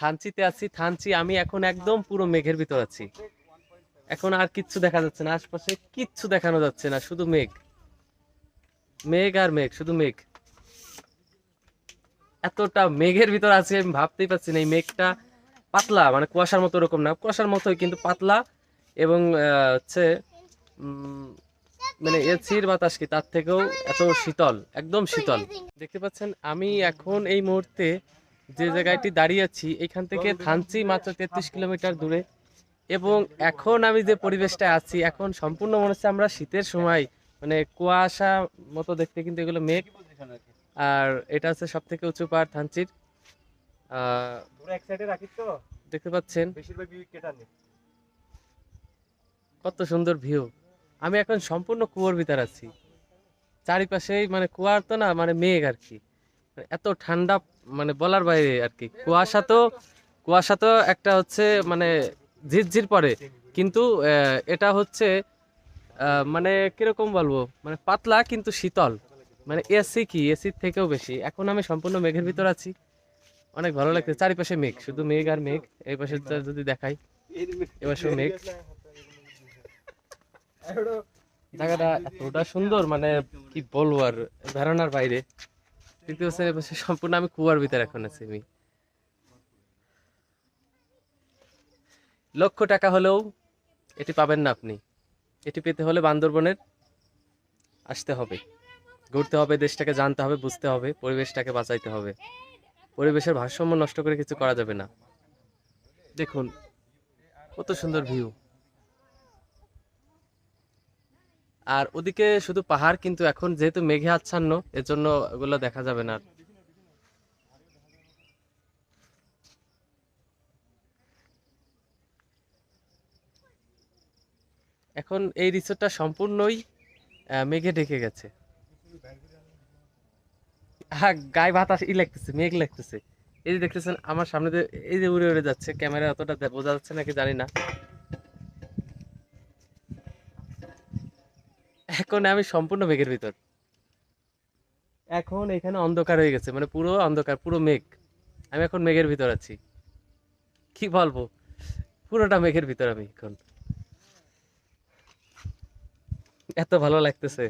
থানচিতে আছি, থানচি, আমি এখন একদম পুরো মেঘের ভিতর আছি। এখন আর কিচ্ছু দেখা যাচ্ছে না, আশপাশে কিচ্ছু দেখানো যাচ্ছে না, শুধু মেঘ। মেঘ আর মেঘ, শুধু মেঘ। এতটা মেঘের ভিতর আমি ভাবতেই পারছি না এই মেঘটা পাতলা মানে কুয়াশার মতো এরকম না, কুয়াশার মতোই কিন্তু পাতলা এবং হচ্ছে মানে এসির বাতাস কি, তার থেকেও এত শীতল, একদম শীতল। দেখতে পাচ্ছেন, আমি এখন এই মুহূর্তে যে জায়গাটি দাঁড়িয়ে আছি এখান থেকে থানচি মাত্র তেত্রিশ কিলোমিটার দূরে। এবং এখন আমি যে পরিবেশটা আছি এখন সম্পূর্ণ মনে হচ্ছে আমরা শীতের সময় মানে কুয়াশা মতো দেখতে কিন্তু এগুলো মেঘ। আর এটা হচ্ছে সব থেকে উঁচু পাহাড় থানচির। দেখতে পাচ্ছেন? কত সুন্দর ভিউ আমি এখন সম্পূর্ণ কুয়োর ভিতর আছি। চারিপাশেই মানে কুয়ার তো না মানে মেঘ আর কি। এত ঠান্ডা মানে বলার বাইরে আর কি কুয়াশা তো কুয়াশা তো একটা হচ্ছে মানে ঝিরঝির পরে কিন্তু এটা হচ্ছে মানে কীরকম বলব? মানে পাতলা কিন্তু শীতল। মানে এসি কি? এসির থেকেও বেশি। এখন আমি সম্পূর্ণ মেঘের ভিতর আছি। অনেক ভালো লাগছে। চারিপাশে মেঘ। শুধু মেঘ আর মেঘ। এই পাশে যদি দেখাই, এবার মেঘ। জায়গাটা এতটা সুন্দর মানে কি বলব আর ধারণার বাইরে। কিন্তু হচ্ছে এপাশে সম্পূর্ণ আমি কুয়ার ভিতরে এখন আছি আমি। লক্ষ টাকা হলেও এটি পাবেন না আপনি। এটি পেতে হলে বান্দরবনের আসতে হবে। ঘুরতে হবে, দেশটাকে জানতে হবে, বুঝতে হবে, পরিবেশটাকে বাঁচাইতে হবে। পরিবেশের ভারসাম্য নষ্ট করে কিছু করা যাবে না। দেখুন, কত সুন্দর ভিউ আর ওদিকে শুধু পাহাড়, কিন্তু এখন যেহেতু মেঘে আচ্ছন্ন এজন্য ওগুলো দেখা যাবে না এখন এই রিসোর্টটা সম্পূর্ণই মেঘে ঢেকে গেছে। হ্যাঁ গায়ে বাতাস, ই লাগতেছে, মেঘ লাগতেছে। এই যে দেখতেছেন, আমার সামনে এই যে উড়ে উড়ে যাচ্ছে, ক্যামেরা অতটা বোঝা যাচ্ছে নাকি জানি না। এখন আমি সম্পূর্ণ মেঘের ভিতর। এখন এখানে অন্ধকার হয়ে গেছে মানে পুরো অন্ধকার, পুরো মেঘ। আমি এখন মেঘের ভিতর আছি। কি বলব? পুরোটা মেঘের ভিতর আমি এখন। এত ভালো লাগতেছে।